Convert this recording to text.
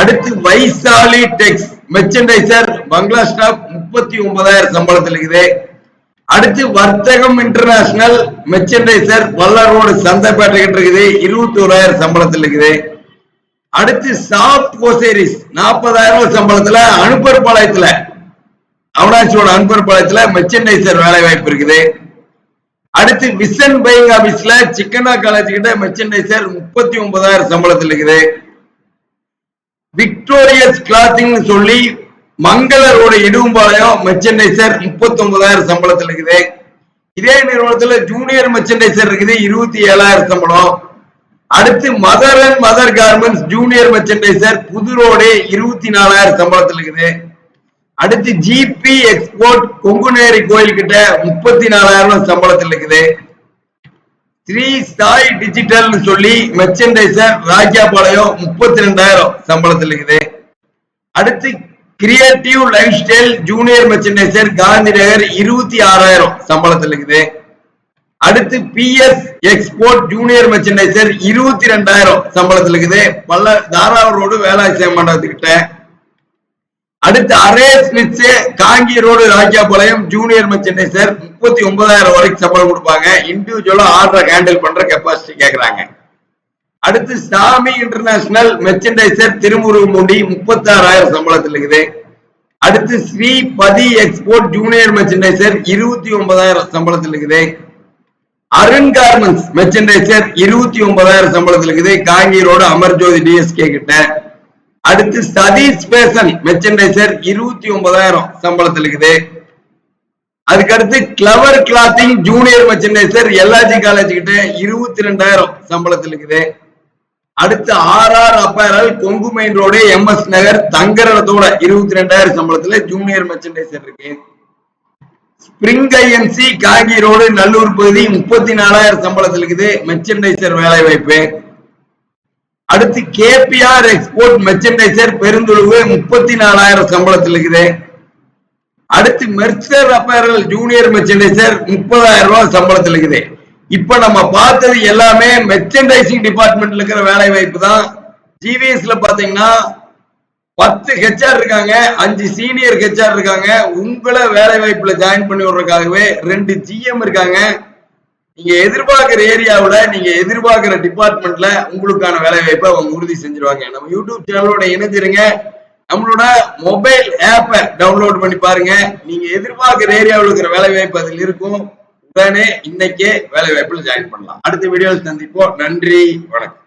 அடுத்து Vaishali tex merchandiser bungalow stop முப்பத்தி ஒன்பதாயிரம் சம்பளத்தில் இருக்குது. அடுத்து வர்த்தகம் இன்டர்நேஷனல் மெர்ச்சன்டைசர் வல்லரோடு சந்தைப்பேட்டை கிட்ட இருக்குது. இருபத்தி ஓராயிரம் சம்பளத்தில் இருக்குது. அடுத்து சாப்ட் கோசேரிஸ் நாற்பதாயிரம் சம்பளத்துல அனுப்பர் பாளையத்துல அவனாச்சியோட அனுப்பர் பாளையத்துல மெர்ச்சன்டைசர் வேலை வாய்ப்பு இருக்குது. அடுத்து விசன் பையிங் ஆபீஸ்ல சிக்கனா காலேஜ் கிட்ட மெர்ச்சன்டைசர் முப்பத்தி ஒன்பதாயிரம் சம்பளத்தில் இருக்குது. விக்டோரியஸ் கிளாத்திங் சொல்லி மங்களரோட இடும்பாளையம் மெர்ச்சன்டைசர் முப்பத்தி ஒன்பதாயிரம் சம்பளத்தில் இருக்குது. இதே நிறுவனத்துல ஜூனியர் மெர்ச்சன்டைசர் இருக்குது இருபத்தி ஏழாயிரம் சம்பளம். அடுத்து mother and mother garments junior merchandiser புது ரோடு இருபத்தி நாலாயிரம் சம்பளத்தில் இருக்குது. அடுத்து ஜிபி எக்ஸ்போர்ட் கொங்குநேரி கோயில் கிட்ட முப்பத்தி நாலாயிரம் சம்பளத்தில் இருக்குது. ஸ்ரீ சாய் டிஜிட்டல்னு சொல்லி மெர்ச்சன்டைசர் ராஜாபாளையம் முப்பத்தி ரெண்டாயிரம் சம்பளத்தில் இருக்குது. அடுத்து creative life style junior merchandiser Gandhi Nagar இருபத்தி ஆறாயிரம் சம்பளத்தில் இருக்குது. அடுத்து பிஎஸ் எக்ஸ்போர்ட் ஜூனியர் மெர்ச்சன்டைசர் இருபத்தி ரெண்டாயிரம் சம்பளத்தில் இருக்குது. பல்ல தாராவூர் ரோடு வேலாட்சி மண்டபத்துக்கிட்ட அடுத்து அரே ஸ்மித்ஸ் காங்கி ரோடு ராஜாபாளையம் ஜூனியர் மெர்ச்சன்டைசர் முப்பத்தி ஒன்பதாயிரம் வரைக்கும் சம்பளம் கொடுப்பாங்க. இண்டிவிஜுவலா ஆர்டர் ஹேண்டில் பண்ற கெப்பாசிட்டி கேட்கறாங்க அடுத்து சாமி இன்டர்நேஷனல் மெர்ச்சன்டைசர் திருமுருகமுண்டி முப்பத்தி ஆறாயிரம் சம்பளத்தில் இருக்குது. அடுத்து ஸ்ரீ பதி எக்ஸ்போர்ட் ஜூனியர் மெர்ச்சன்டைசர் இருபத்தி ஒன்பதாயிரம் சம்பளத்தில் இருக்குது. அருண் கார்மெண்ட்ஸ் மெர்ச்சன்டைசர் இருபத்தி ஒன்பதாயிரம் சம்பளத்தில் இருக்குது. காங்கிரோடு அமர்ஜோதி டிஎஸ்கே கிட்ட. அடுத்து சதீஷ் பேசன் மெர்ச்சன்டைசர் இருபத்தி ஒன்பதாயிரம் சம்பளத்தில் இருக்குது. அதுக்கடுத்து clever clothing junior merchandiser LRG college கிட்ட இருபத்தி ரெண்டாயிரம் சம்பளத்தில் இருக்குது. அடுத்து R R apparel Kongu main road M S Nagar தங்கரத்தோட இருபத்தி ரெண்டாயிரம் சம்பளத்துல ஜூனியர் மெர்ச்சன்டைசர் இருக்கு. ஸ்பிரிங் ஐஎன்சி காங்கி ரோடு நல்லூர் பகுதி முப்பத்தி நாலாயிரம் சம்பளத்தில் இருக்குது. மெர்ச்சன்டைசர் வேலை வாய்ப்பு. அடுத்து கேபிஆர் எக்ஸ்போர்ட் மெர்ச்சன்டைசர் பெருந்துழுவு முப்பத்தி நாலாயிரம் சம்பளத்தில் இருக்குது. அடுத்து மெர்சர் அப்பேரல் ஜூனியர் மெர்ச்சன்டைசர் முப்பதாயிரம் ரூபாய் சம்பளத்தில் இருக்குது. இப்ப நம்ம பார்த்தது எல்லாமே மெர்ச்சன்டைசிங் டிபார்ட்மெண்ட்ல இருக்கிற வேலை வாய்ப்பு தான். ஜிவிஎஸ்ல பாத்தீங்கன்னா பத்து ஹெச்ஆர் இருக்காங்க அஞ்சு சீனியர் ஹெச்ஆர் இருக்காங்க. உங்களை வேலை வாய்ப்புல ஜாயின் பண்ணி விடுறதுக்காகவே ரெண்டு ஜிஎம் இருக்காங்க. நீங்க எதிர்பார்க்கிற ஏரியாவில் நீங்க எதிர்பார்க்கிற டிபார்ட்மெண்ட்ல உங்களுக்கான வேலை வாய்ப்பை அவங்க உறுதி செஞ்சிருவாங்க. நம்ம யூடியூப் சேனலோட இணைஞ்சிருங்க. நம்மளோட மொபைல் ஆப்பை டவுன்லோட் பண்ணி பாருங்க. நீங்க எதிர்பார்க்கிற ஏரியாவில் இருக்கிற வேலை வாய்ப்பு அதில் இருக்கும். உடனே இன்னைக்கே வேலை வாய்ப்புல ஜாயின் பண்ணலாம். அடுத்த வீடியோவில் சந்திப்போம். நன்றி வணக்கம்.